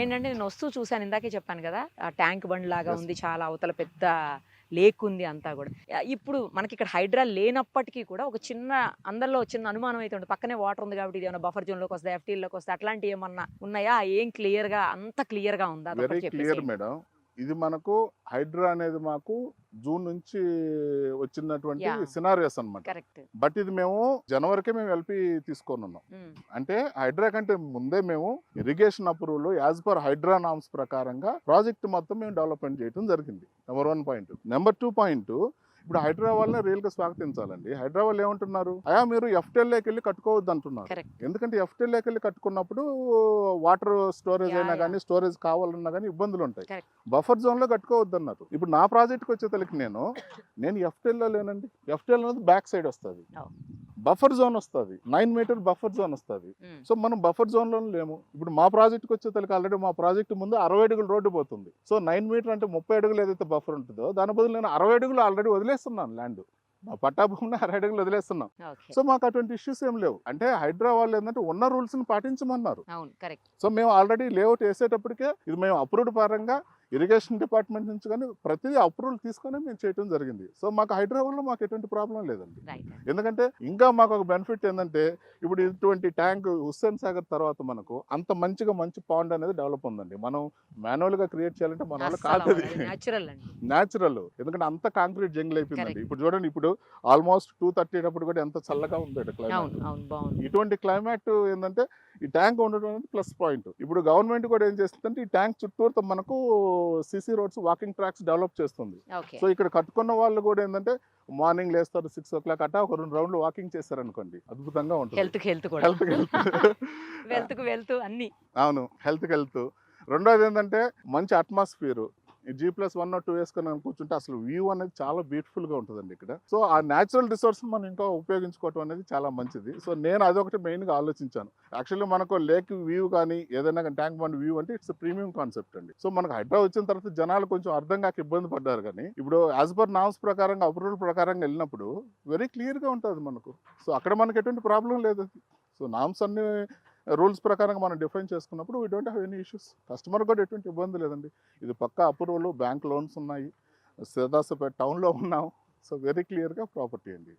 ఏంటంటే నేను వస్తూ చూశాను ఇందాకే చెప్పాను కదా ఆ ట్యాంక్ బండ్ లాగా ఉంది చాలా అవతల పెద్ద లేక్ ఉంది అంతా కూడా. ఇప్పుడు మనకి ఇక్కడ హైడ్రా లేనప్పటికీ కూడా ఒక చిన్న అందరిలో చిన్న అనుమానం అయితే ఉంటుంది. పక్కనే వాటర్ ఉంది కాబట్టి ఇది ఏమైనా బఫర్ జోన్లోకి వస్తాయి FTL లోకి వస్తాయి అట్లాంటివి ఏమన్నా ఉన్నాయా? ఏం క్లియర్గా అంత క్లియర్గా ఉందా క్లియర్ మేడం ఇది మనకు హైడ్రా అనేది మాకు జూన్ నుంచి వచ్చినటువంటి. సినారియస్ అన్నమాట. కరెక్ట్. బట్ ఇది మేము జనవరికే మేము ఎల్పి తీసుకొని ఉన్నాం. అంటే హైడ్రా కంటే ముందే మేము irrigation approval as per HYDRAA norms ప్రకారంగా ప్రాజెక్ట్ మొత్తం మేము డెవలప్మెంట్ చేయడం జరిగింది. Number one point. Number two point ఇప్పుడు వాళ్ళని రియల్గా స్వాగతించాలండి. వాళ్ళు ఏమంటున్నారు? అయా మీరు ఎఫ్టెల్లోకి వెళ్ళి కట్టుకోవద్దు అంటున్నారు. ఎందుకంటే ఎఫ్టెల్లోకి వెళ్ళి కట్టుకున్నప్పుడు వాటర్ స్టోరేజ్ అయినా. కానీ స్టోరేజ్ కావాలన్నా కానీ ఇబ్బందులు ఉంటాయి. బఫర్ జోన్లో కట్టుకోవద్దు అన్నారు ఇప్పుడు నా ప్రాజెక్ట్కి వచ్చే తలకి నేను నేను FTL లో లేనండి. ఎఫ్టెల్ అనేది బ్యాక్ సైడ్ వస్తుంది. బఫర్ జోన్ వస్తుంది. నైన్ మీటర్ బఫర్ జోన్ వస్తుంది. సో మనం బఫర్ జోన్లో లేము. ఇప్పుడు మా ప్రాజెక్ట్కి వచ్చే తలకి ఆల్రెడీ మా ప్రాజెక్ట్ ముందు అరవై అడుగులు రోడ్డు పోతుంది. సో నైన్ మీటర్ అంటే ముప్పై అడుగులు ఏదైతే బఫర్ ఉంటుందో దాని బదులు నేను అరవై అడుగులు ఆల్రెడీ వదిలేస్తున్నాను ల్యాండ్. మా పట్టా భూమిని అరవై అడుగులు వదిలేస్తున్నాం. సో మాకు అటువంటి ఇష్యూస్ ఏం లేవు. అంటే హైడ్రా వాళ్ళు ఏంటంటే ఉన్న రూల్స్ని పాటించమన్నారు సో మేము ఆల్రెడీ లేఅవుట్ వేసేటప్పటికే ఇది మేము అప్రూవ్డ్ పరంగా ఇరిగేషన్ డిపార్ట్మెంట్ నుంచి కానీ ప్రతిదీ అప్రూవల్ తీసుకొని మేము చేయడం జరిగింది. సో మాకు హైదరాబాద్లో మాకు ఎటువంటి ప్రాబ్లం లేదండి. ఎందుకంటే ఇంకా మాకు ఒక బెనిఫిట్ ఏంటంటే ఇప్పుడు ఇటువంటి ట్యాంక్ హుస్సేన్ సాగర్ తర్వాత మనకు అంత మంచిగా మంచి పాండ్ అనేది డెవలప్ ఉందండి. మనం మాన్యువల్గా క్రియేట్ చేయాలంటే మన వల్ల కాదు న్యాచురల్ ఎందుకంటే అంత కాంక్రీట్ జంగిల్ అయిపోయిందండి. ఇప్పుడు చూడండి ఇప్పుడు ఆల్మోస్ట్ టూ థర్టీ అప్పుడు కూడా ఎంత చల్లగా ఉంది క్లైమేట్ ఇటువంటి క్లైమేట్ ఏంటంటే ఈ ట్యాంక్ ఉండడం అనేది ప్లస్ పాయింట్. ఇప్పుడు గవర్నమెంట్ కూడా ఏం చేస్తుందంటే ఈ ట్యాంక్ చుట్టూతో మనకు CC roads walking tracks develop చేస్తుంది. సో ఇక్కడ కట్టుకున్న వాళ్ళు కూడా ఏంటంటే మార్నింగ్ లేస్తారు సిక్స్ ఓ క్లాక్ అట్టా ఒక రెండు రౌండ్లు వాకింగ్ చేస్తారనుకోండి అద్భుతంగా ఉంటుంది. Health health. అన్ని. అవును. Health health. రెండోది ఏంటంటే మంచి atmosphere. G plus one two వేసుకొని కూర్చుంటే అసలు వ్యూ అనేది చాలా బ్యూటిఫుల్గా ఉంటుందండి ఇక్కడ. సో ఆ న్యాచురల్ రిసోర్స్ మనం ఇంకా ఉపయోగించుకోవటం అనేది చాలా మంచిది. సో నేను అదొకటి మెయిన్గా ఆలోచించాను. యాక్చువల్లీ మనకు లేక్ వ్యూ కానీ ఏదైనా ట్యాంక్ బండ్ వ్యూ అంటే ఇట్స్ ప్రీమియం కాన్సెప్ట్ అండి. సో మనకు హైదరాబాద్ వచ్చిన తర్వాత జనాలు కొంచెం అర్థం కాక ఇబ్బంది పడ్డారు కానీ ఇప్పుడు యాజ్ పర్ నామ్స్ ప్రకారంగా అప్రూవల్ ప్రకారంగా వెళ్ళినప్పుడు వెరీ క్లియర్గా ఉంటుంది మనకు. సో అక్కడ మనకు ఎటువంటి ప్రాబ్లం లేదు. సో నామ్స్ అన్ని రూల్స్ ప్రకారంగా మనం డిఫైన్ చేసుకున్నప్పుడు we don't have any issues customer కూడా ఎటువంటి ఇబ్బంది లేదండి. ఇది పక్క అప్రూవల్ బ్యాంక్ లోన్స్ ఉన్నాయి. సిదాసపేట టౌన్లో ఉన్నాం. సో వెరీ క్లియర్గా ప్రాపర్టీ అండి.